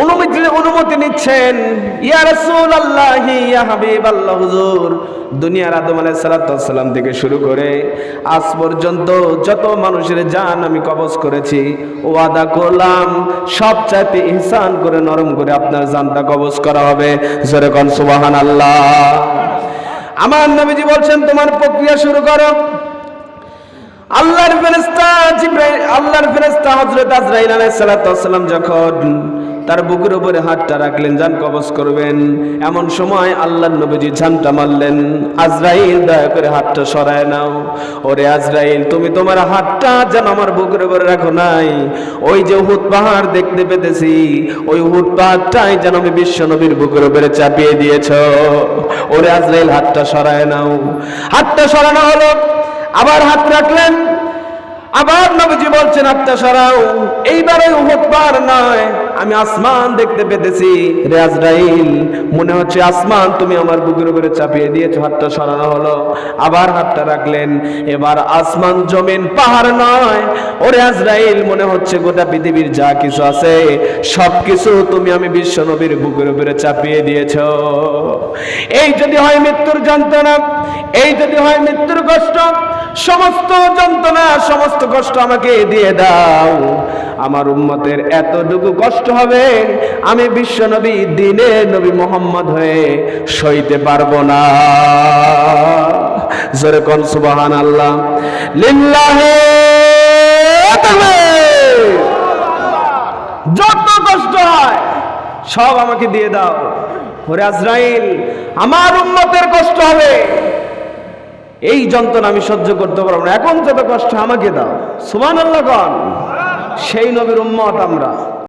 অনুমতি নিচ্ছেন। দুনিয়ার আদম আলাইহিস সালাম থেকে শুরু করে আজ পর্যন্ত যত মানুষের জান আমি কবজ করেছি, ওয়াদা করলাম সব চাইতে ইহসান করে, নরম করে আপনার জানটা কবজ করা হবে। জোরে কোন, সুবহানাল্লাহ। আমার নবীজি বলছেন, তোমার প্রক্রিয়া শুরু করো। আল্লাহর ফেরেশতা জিব্রাইল, আল্লাহর ফেরেশতা হযরত আজরাইল আলাইহিস সালাতু যখন তার বুকের উপরে হাতটা রাখলেন জান কবজ করবেন। এমন সময় আল্লাহর নবীজি জানটা মারলেন। আজরাইল, দয়া করে হাতটা সরায় নাও। ওরে আজরাইল, তুমি তোমার হাতটা যেন আমার বুকের উপরে রাখো নাই। ওই যে উহুদ পাহাড় দেখতে পেতেছি, ওই উহুদ পাহাড়টাই যেন আমি বিশ্ব নবীর বুকের উপরে চাপিয়ে দিয়েছ। ওরে আজরাইল, হাতটা সরায় নাও। হাতটা সরানো হলো, আবার হাত রাখলেন। আবার নবীজি বলছেন আত্মা সরাও। এইবারে উহুদ পাহাড় নয় আমি আসমান দেখতে পেতেছি। রে মনে হচ্ছে আসমান তুমি আমার বুকের উপরে চাপিয়ে দিয়েছ, হাতটা সরানো হলো। আবার হাতটা রাখলেন। এবার আসমান জমিন পাহাড় নয়। ওরে আজরাইল, মনে হচ্ছে গোটা পৃথিবীর যা কিছু আছে সব কিছু তুমি আমি বিশ্ব নবীর বুকের উপরে চাপিয়ে দিয়েছ। এই যদি হয় মৃত্যুর যন্ত্রণা, এই যদি হয় মৃত্যুর কষ্ট, সমস্ত যন্ত্রণা, সমস্ত কষ্ট আমাকে দিয়ে দাও। আমার উম্মতের এতটুকু কষ্ট হবে, আমি বিশ্ব নবী, দিনে নবী মোহাম্মদ হয়ে সইতে পারব না। জোরে কোন সুবাহান আল্লাহ লিল্লাহে। যত কষ্ট হয়, সব আমাকে দিয়ে দাও। ওরে আজরাইল, আমার উম্মতের কষ্ট হবে। এই যন্ত্রণা আমি সহ্য করতে পারব না। এখন যত কষ্ট আমাকে দাও। সুমান আল্লাহ সেই নবীর উম্মত আমরা।